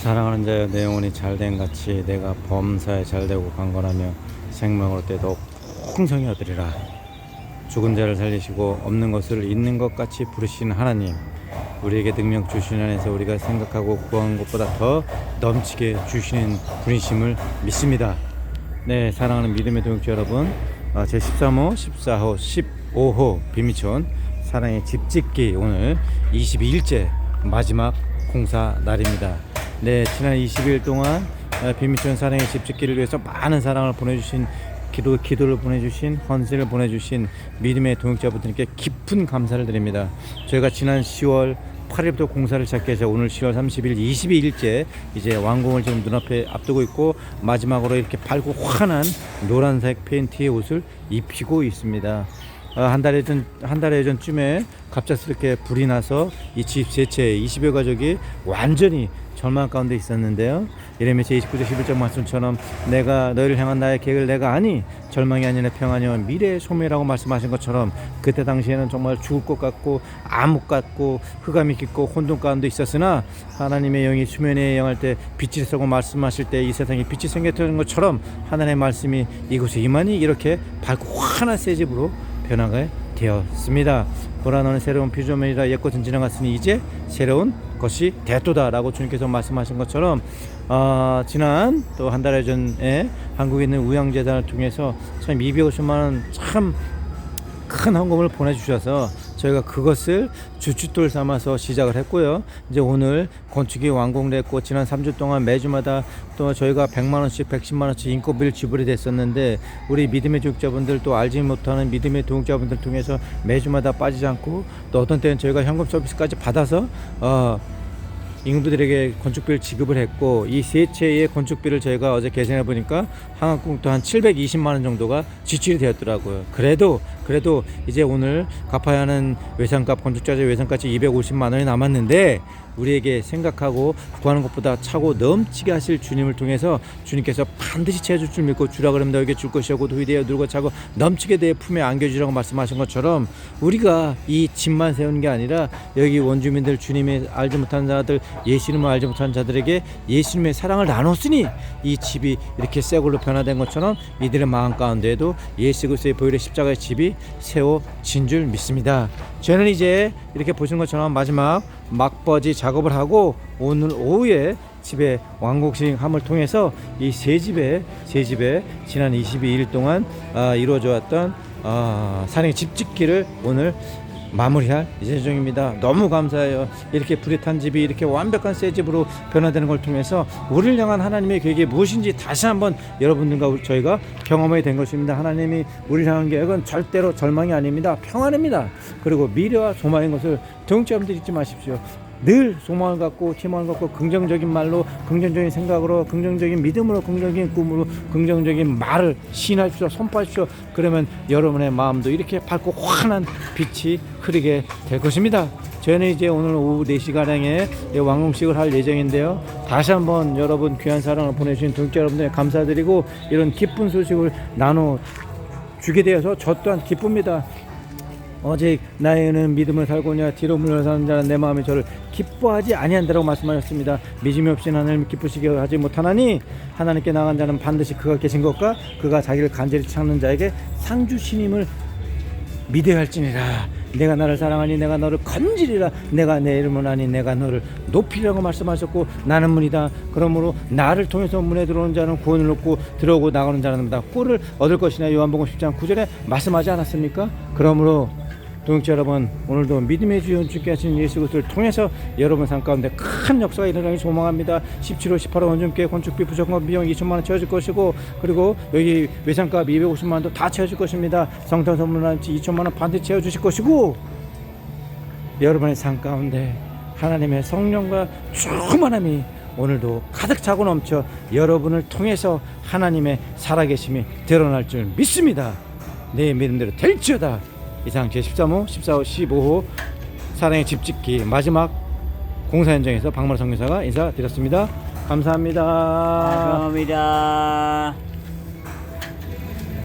사랑하는 자여 내 영혼이 잘된 같이 내가 범사에 잘되고 강건하며 생명으로 때도 풍성히 얻으리라. 죽은 자를 살리시고 없는 것을 있는 것 같이 부르시는 하나님 우리에게 능력 주시는 안에서 우리가 생각하고 구하는 것보다 더 넘치게 주시는 분이심을 믿습니다. 네 사랑하는 믿음의 동역자 여러분 어, 제 13호 14호 15호 비미촌 사랑의 집짓기 오늘 22일째 마지막 공사 날입니다 네 지난 20일 동안 어, 비미촌 사랑의 집 짓기를 위해서 많은 사랑을 보내주신 기도, 기도를 보내주신 헌신을 보내주신 믿음의 동역자분들께 깊은 감사를 드립니다. 저희가 지난 10월 8일부터 공사를 시작해서 오늘 10월 30일 22일째 이제 완공을 지금 눈앞에 앞두고 있고 마지막으로 이렇게 밝고 환한 노란색 페인트의 옷을 입히고 있습니다. 어, 한 달에 전, 한 달에 전쯤에 갑작스럽게 불이 나서 이 집 세채 20여 가족이 완전히 절망 가운데 있었는데요. 예레미야 29절 11절 말씀처럼 내가 너희를 향한 나의 계획을 내가 아니 절망이 아니라 평안이요 미래의 소멸이라고 말씀하신 것처럼 그때 당시에는 정말 죽을 것 같고 암흑 같고 흑암이 깊고 혼돈 가운데 있었으나 하나님의 영이 수면에 영할 때 빛이 서고 말씀하실 때 이 세상에 빛이 생겼던 것처럼 하나님의 말씀이 이곳에 임하니 이렇게 밝고 환한 새 집으로 변화가 되었습니다. 보라 너는 새로운 피조물이라 옛것은 지나갔으니 이제 새로운 것이 됐도다라고 주님께서 말씀하신 것처럼 어, 지난 또 한 달 전에 한국에 있는 우양재단을 통해서 참 250만 원참 큰 헌금을 보내주셔서 저희가 그것을 주춧돌 삼아서 시작을 했고요. 이제 오늘 건축이 완공됐고 지난 3주 동안 매주마다 또 저희가 100만 원씩 110만 원씩 인건비를 지불이 됐었는데 우리 믿음의 조직자분들 또 알지 못하는 믿음의 동역자분들 통해서 매주마다 빠지지 않고 또 어떤 때는 저희가 현금 서비스까지 받아서 어 인구들에게 건축비를 지급을 했고 이 세 채의 건축비를 저희가 어제 계산해 보니까 한국도 한 720만 원 정도가 지출이 되었더라고요. 그래도 그래도 이제 오늘 갚아야 하는 외상값 건축자재 외상값이 250만 원이 남았는데 우리에게 생각하고 구하는 것보다 차고 넘치게 하실 주님을 통해서 주님께서 반드시 채워줄 줄 믿고 주라 그러면 너에게 줄 것이고 도희되어 누르고 차고 넘치게 내 품에 안겨주라고 말씀하신 것처럼 우리가 이 집만 세우는 게 아니라 여기 원주민들 주님의 알지 못하는 자들 예수님을 알지 못하는 자들에게 예수님의 사랑을 나눴으니 이 집이 이렇게 새 걸로 변화된 것처럼 이들의 마음 가운데에도 예수 그리스도의 보혈의 십자가의 집이 세워진 줄 믿습니다. 저는 이제 이렇게 보시는 것처럼 마지막 막버지 작업을 하고 오늘 오후에 집에 완공식함을 통해서 이 세 집에 세 집에 지난 22일 동안 아, 이루어져 왔던 아, 산행 집짓기를 오늘 마무리할 예정입니다. 너무 감사해요. 이렇게 불이 탄 집이 이렇게 완벽한 새 집으로 변화되는 걸 통해서 우리를 향한 하나님의 계획이 무엇인지 다시 한번 여러분들과 저희가 경험하게 된 것입니다. 하나님이 우리를 향한 계획은 절대로 절망이 아닙니다. 평안입니다. 그리고 미래와 소망인 것을 동점들 잊지 마십시오. 늘 소망을 갖고 희망을 갖고 긍정적인 말로 긍정적인 생각으로 긍정적인 믿음으로 긍정적인 꿈으로 긍정적인 말을 시인하십시오 선포하십시오. 그러면 여러분의 마음도 이렇게 밝고 환한 빛이 흐르게 될 것입니다. 저희는 이제 오늘 오후 4시가량에 왕궁식을 할 예정인데요. 다시 한번 여러분 귀한 사랑을 보내주신 동자 여러분들 감사드리고 이런 기쁜 소식을 나눠 주게 되어서 저 또한 기쁩니다 오직 나에는 믿음을 살고냐 뒤로 물러서는 자는 내 마음이 저를 기뻐하지 아니한다라고 말씀하셨습니다. 믿음이 없이 하나님을 기쁘시게 하지 못하나니 하나님께 나간 자는 반드시 그가 계신 것과 그가 자기를 간절히 찾는 자에게 상 주시님을 믿어야 할지니라. 내가 나를 사랑하니 내가 너를 건지리라. 내가 내 이름은 아니 내가 너를 높이라고 말씀하셨고 나는 문이다. 그러므로 나를 통해서 문에 들어오는 자는 구원을 얻고 들어오고 나가는 자는 다 꿀을 얻을 것이냐 요한복음 10장 9절에 말씀하지 않았습니까? 그러므로 동역자 여러분 오늘도 믿음의 주 연주께 하신 예수 그리스도를 통해서 여러분 삶 가운데 큰 역사가 일어나기 소망합니다 17호 18호 원점께 건축비 부족금 비용 2천만 원 채워줄 것이고 그리고 여기 외상값 250만 원도 다 채워줄 것입니다 성탄 선물한 2천만 원 반드시 채워주실 것이고 여러분의 삶 가운데 하나님의 성령과 충만함이 오늘도 가득 차고 넘쳐 여러분을 통해서 하나님의 살아계심이 드러날 줄 믿습니다. 내 믿음대로 될지어다. 이상 제13호, 14호, 15호 사랑의 집짓기 마지막 공사 현장에서 박마루 성교사가 인사드렸습니다. 감사합니다. 감사합니다.